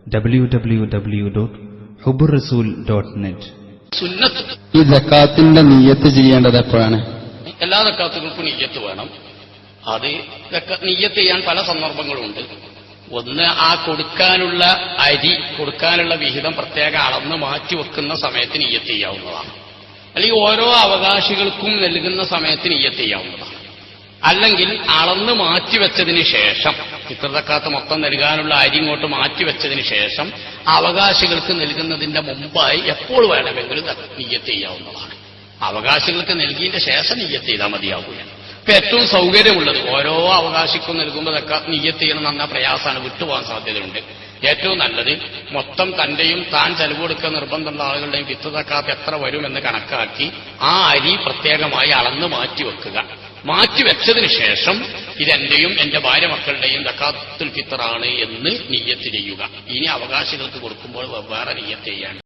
www.huburrasool.net സുന്നത്ത്. ഈ ജക്കാത്തിന്റെ നീയത്ത് ചെയ്യേണ്ടത് എപ്പോഴാണ്? എല്ലാ ജക്കാത്തുകൾക്കും നീയത്ത് വേണം. അത് ദക്ക- നീയത്ത് ചെയ്യാൻ പല സന്ദർഭങ്ങളുണ്ട്. ഒന്ന് ആ കൊടുക്കാനുള്ള അരി കൊടുക്കാനുള്ള വിഹിതം പ്രത്യേക അളന്ന് മാറ്റി വെക്കുന്ന സമയത്ത് നീയത്ത് ചെയ്യാവുന്നതാണ്. അല്ലെങ്കിൽ ഓരോ അവകാശികൾക്കും നൽകുന്ന സമയത്ത് നീയത്ത് ചെയ്യാവുന്നതാണ്. അല്ലെങ്കിൽ അളന്ന് മാറ്റിവെച്ചതിന് ശേഷം പിതൃതക്കാത്ത മൊത്തം നൽകാനുള്ള അരി ഇങ്ങോട്ട് മാറ്റിവെച്ചതിന് ശേഷം അവകാശികൾക്ക് നൽകുന്നതിന്റെ മുമ്പായി എപ്പോൾ വേണമെങ്കിലും നീയത്ത് ചെയ്യാവുന്നതാണ്. അവകാശികൾക്ക് നൽകിയതിന്റെ ശേഷം നീയത്ത് ചെയ്താൽ മതിയാവുകയാണ് ഇപ്പൊ ഏറ്റവും സൗകര്യമുള്ളത് ഓരോ അവകാശിക്കും നൽകുമ്പോൾ ഒക്കെ നീയത്ത് ചെയ്യണം നന്ന പ്രയാസമാണ് വിട്ടുപോകാൻ സാധ്യതയുണ്ട്. ഏറ്റവും നല്ലത് മൊത്തം തന്റെയും താൻ ചെലവ് കൊടുക്കാൻ നിർബന്ധമുള്ള ആളുകളുടെയും വിത്ത് തക്കാത്ത എത്ര വരുമെന്ന് കണക്കാക്കി ആ അരി പ്രത്യേകമായി അളന്ന് മാറ്റി വെക്കുക. മാറ്റി വെച്ചതിന് ശേഷം ഇതെന്റെയും എന്റെ ഭാര്യ മക്കളുടെയും തക്കാത്തുൽ ഫിത്തറാണ് എന്ന് നീയത്ത് ചെയ്യുക. ഇനി അവകാശികൾക്ക് കൊടുക്കുമ്പോൾ വെവ്വേറെ നീയത്ത് ചെയ്യാൻ